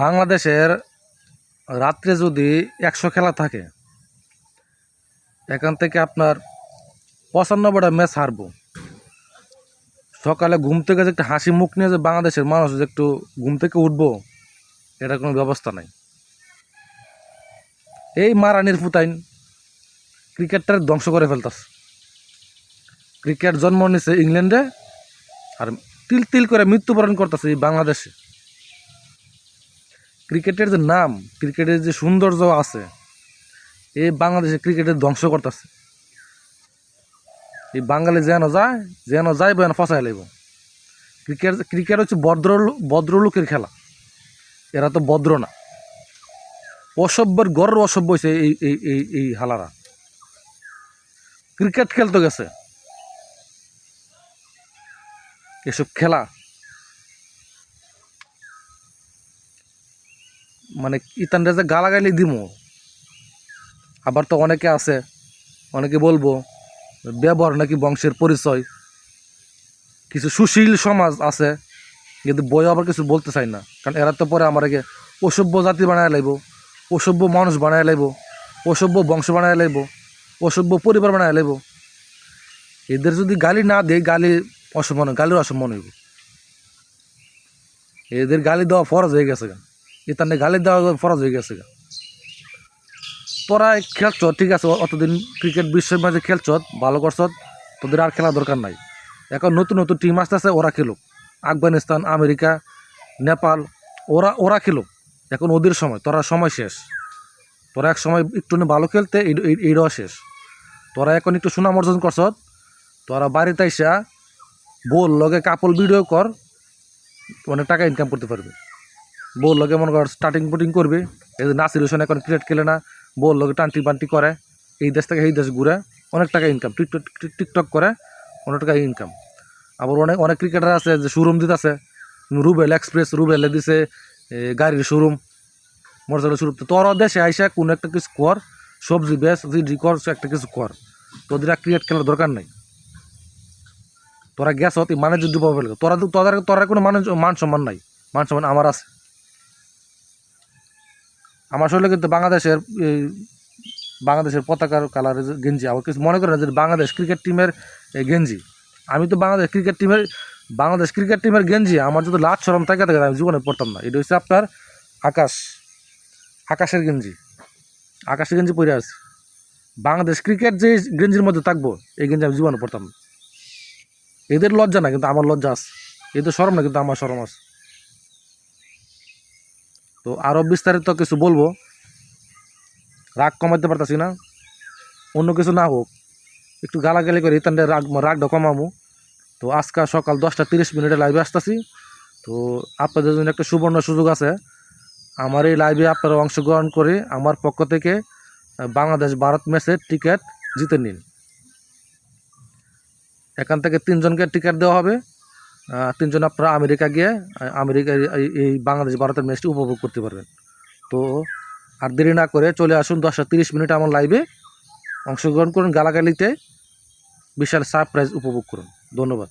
বাংলাদেশের রাত্রে যদি একশো খেলা থাকে, এখান থেকে আপনার পঁচানব্বইটা ম্যাচ হারবো। সকালে ঘুম থেকে যে একটা হাসি মুখ নিয়ে যে বাংলাদেশের মানুষ যে একটু ঘুম থেকে উঠবো, এটা কোনো ব্যবস্থা নাই। এই মারানির ফুতাইন ক্রিকেটটার ধ্বংস করে ফেলতাস ক্রিকেট জন্ম নিছে ইংল্যান্ডে আর তিল তিল করে মৃত্যুবরণ করতেছে এই বাংলাদেশে। ক্রিকেটের যে নাম, ক্রিকেটের যে সৌন্দর্য আছে এই বাংলাদেশে ক্রিকেটের ধ্বংস করতেছে। এই বাঙালি যেন যায়, যেন যাইব যেন ফসাই লাইব। ক্রিকেট ক্রিকেট হচ্ছে ভদ্র ভদ্রলোকের খেলা। এরা তো ভদ্র না। অসভ্যের গড়ের অসভ্য হয়েছে এই এই এই হালারা। ক্রিকেট খেলতে গেছে। এসব খেলা? মানে ইতানটা যে গালাগালি দিমো। আবার তো অনেকে আছে, অনেকে বলব, ব্যবহার নাকি বংশের পরিচয়। কিছু সুশীল সমাজ আছে, কিন্তু বই আবার কিছু বলতে চাই না। কারণ এরা তো পরে আমাকে অসভ্য জাতি বানায় লাইব, অসভ্য মানুষ বানায় লাইব, অসভ্য বংশ বানায় লাইব, অসভ্য পরিবার বানায় লাইব। এদের যদি গালি না দেয়, গালি অসম্মান গালির অসম্মান হইব। এদের গালি দেওয়া ফরজ হয়ে গেছে গা। এতানে গালি দেওয়া ফরজ হয়ে গেছে গা। তোরা খেলছ, ঠিক আছে অতদিন ক্রিকেট বিশ্বের মাঝে খেলছ, ভালো করছ, তোদের আর খেলা দরকার নাই। এখন নতুন নতুন টিম আসতেছে, ওরা খেলুক। আফগানিস্তান, আমেরিকা, নেপাল, ওরা ওরা খেলুক। এখন ওদের সময়, তোরা সময় শেষ। তোরা এক সময় একটু ভালো খেলতে, এই- এই- এইটাও শেষ। তোরা এখন একটু সুনাম অর্জন করছ, তোরা বাড়িতে আইসা বল লগে কাপল ভিডিও কর, অনেক টাকা ইনকাম করতে পারবে। বল লগে মনে কর স্টার্টিং পুটিং করবে, এই যে নাসির হোসেন এখন ক্রিকেট খেলে না বল লগে টান্টি বান্টি করে, এই দেশ থেকে এই দেশ ঘুরে অনেক টাকা ইনকাম টিকটক টিকটক করে অনেক টাকা ইনকাম আবার অনেক অনেক ক্রিকেটার আছে যে শোরুম দিতে আছে, রুবেল এক্সপ্রেস রুবেলে দিছে গাড়ির শোরুম মোটরসাইকেল শোরুম তোর দেশে আইসা কোনো একটা কিছু কর, সবজি বেশ যদি কর, একটা কিছু কর। তোদের আর ক্রিকেট খেলার দরকার নাই। তোরা গেছ, তুই মানে যুদ্ধ পাবে তোরা তো- তোদের তোরা কোনো মানে মান সম্মান নাই। মান সম্মান আমার আছে। আমার শরীরে কিন্তু বাংলাদেশের বাংলাদেশের পতাকার কালারের যে গেঞ্জি। আবার কিছু মনে করে না যে বাংলাদেশ ক্রিকেট টিমের গেঞ্জি। আমি তো বাংলাদেশ ক্রিকেট টিমের বাংলাদেশ ক্রিকেট টিমের গেঞ্জি, আমার যদি লাভ সরম থাকে থাকে আমি জীবনে পড়তাম না। এটা হচ্ছে আপনার আকাশ। আকাশের গেঞ্জি। আকাশের গেঞ্জি পরে আছে। বাংলাদেশ ক্রিকেট যে গেঞ্জির মধ্যে থাকব, এই গেঞ্জি আমি জীবনে পড়তাম না। এদের লজ্জা না, কিন্তু আমার লজ্জা আছে। এদের সরম না, কিন্তু আমার সরম আছে। তো আরও বিস্তারিত কিছু বলব। রাগ কমাতে পারতাছি না। অন্য কিছু না হোক, একটু গালাগালি করে ইতানটা রাগ, রাগটা কমাবো তো আজকে সকাল দশটা তিরিশ মিনিটে লাইভে আসতেছি। তো আপনাদের জন্য একটা সুবর্ণ সুযোগ আছে। আমার এই লাইভে আপনারা অংশগ্রহণ করে আমার পক্ষ থেকে বাংলাদেশ ভারত ম্যাচের টিকিট জিতে নিন। এখান থেকে তিনজনকে টিকিট দেওয়া হবে। তিনজন আপনারা আমেরিকা গিয়ে আমেরিকা এই- বাংলাদেশ ভারতের ম্যাচটি উপভোগ করতে পারবেন। তো আর দেরি না করে চলে আসুন দশটা তিরিশ মিনিট আমার লাইভে। অংশগ্রহণ করুন, গালাগালিতে বিশাল সারপ্রাইজ উপভোগ করুন। ধন্যবাদ।